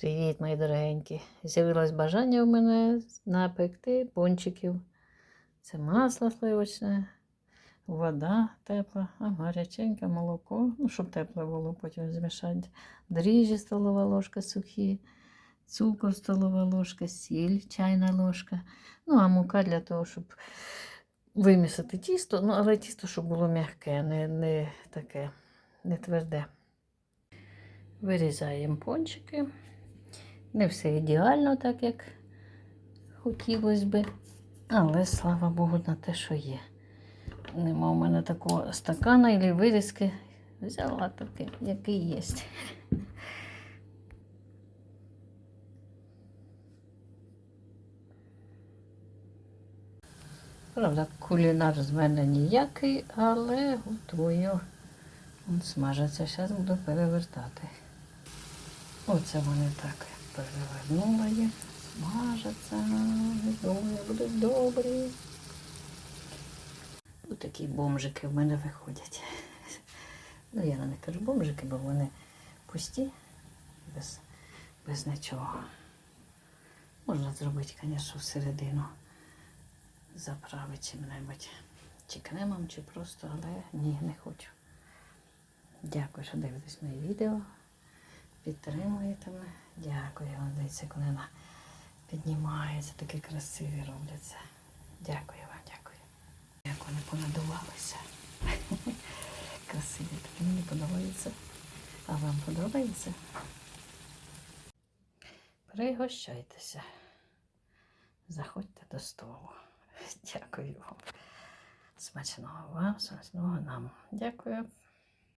Привіт, мої дорогенькі. З'явилось бажання у мене напекти пончиків. Це масло сливочне, вода тепла, а гаряченьке молоко, ну, щоб тепле було, потім змішати. Дріжджі столова ложка сухі, цукор столова ложка, сіль, чайна ложка. Ну, а мука для того, щоб вимісити тісто, ну, але тісто, щоб було м'яке, не, не таке, не тверде. Вирізаємо пончики. Не все ідеально, так як хотілося би. Але слава Богу, на те, що є. Нема в мене такого стакана або вирізки. Взяла таке, який є. Правда, кулінар з мене ніякий, але готую. Он смажиться, зараз буду перевертати. Оце вони так перевернула їх, смажаться, думаю, будуть добрі. Ось такі бомжики в мене виходять. Ну, я не кажу бомжики, бо вони пусті, без, без нічого. Можна зробити, звісно, всередину заправити чим-небудь. Чи кремом, чи просто, але ні, не хочу. Дякую, що дивитесь мої відео. Підтримуєте мене. Дякую вам. Дивіться, як вони на- піднімаються, такі красиві робляться. Дякую вам, дякую. Як вони понадувалися. Красиві, такі мені подобаються. А вам подобається? Пригощайтеся. Заходьте до столу. Дякую вам. Смачного вам, смачного нам. Дякую.